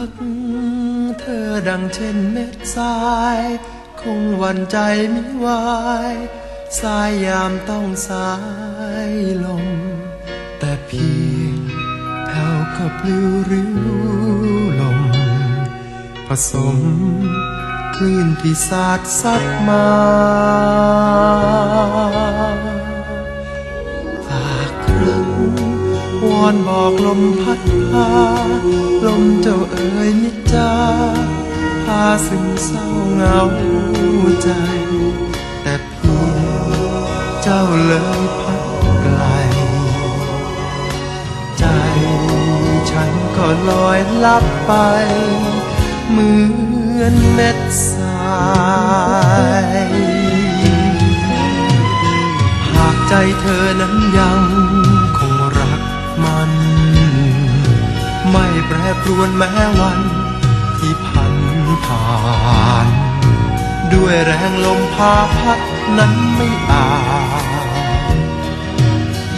ัก เธอดังเช่นเม็ดทราย คงวันใจไม่ไหวสายยามต้องสายลม แต่เพียงแผ่วกับปลิวริ้วลม ผสมคลื่นที่สาดซัดมาฝากครั้งวอนบอกลมพ ซึมเศร้าเหงาใจ แต่เพียงเจ้าเลยพัดไกล ใจฉันก็ลอยลับไป เหมือนเม็ดทรายหากใจเธอนั้นยังคงรักมัน ไม่แปรปรวนแม้วันที่พัน ผ่าน ด้วยแรงลมพาพัดนั้นไม่อาจ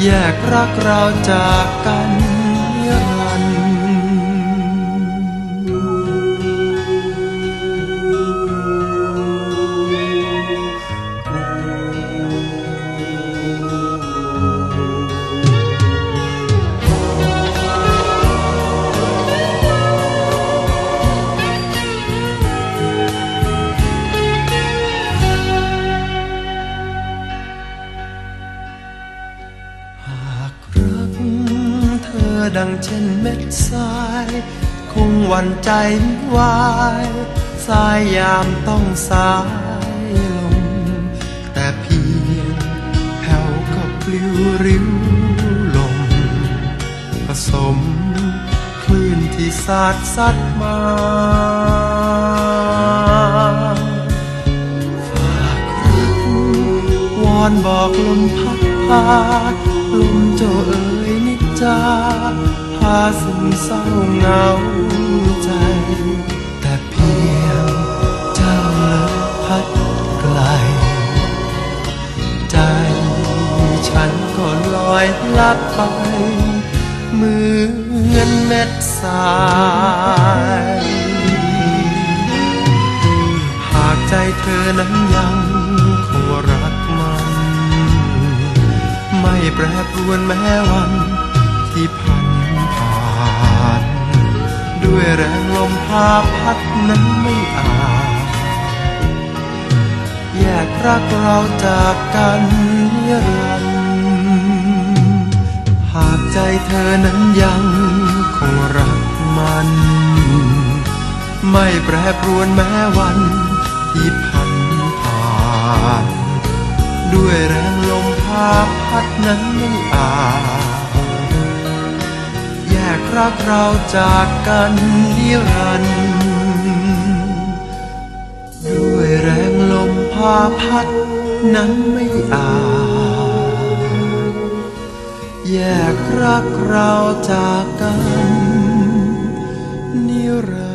แยกรักเราจากกันนิรัน ดังเช่นเม็ดทราย คงหวั่นใจไม่ไหวสายยามต้องสายลม แต่เพียงแผ่วก็ปลิวริ้วลม ผสมคลื่นที่สาดซัดมาฝากรักวอนบอกลมพัดพาลมเจ้าเอ๋ยนิจาาซึมเศร้าเหงาใจ แต่เพียงเจ้าเลยพัดไกล ใจฉันก็ลอยลับไปเหมือนเม็ดทราย หากใจเธอนั้นยังคงรักมัน ไม่แปรปรวนแม้วันที่ผ่าน ด้วยแรงลมพาพัดนั้นไม่อาจแยกรักเราจากกันนิรันดร์หากใจเธอนั้นยังคงรักมัน ไม่แปรปรวนแม้วันที่พันผ่านด้วยแรงลมพาพัดนั้นไม่อาจ กรักเราจากกันนิรันดร์ด้วยแรงลมพาพัดนั้นไม่อาจแยกรักเราจากกันนิรันดร์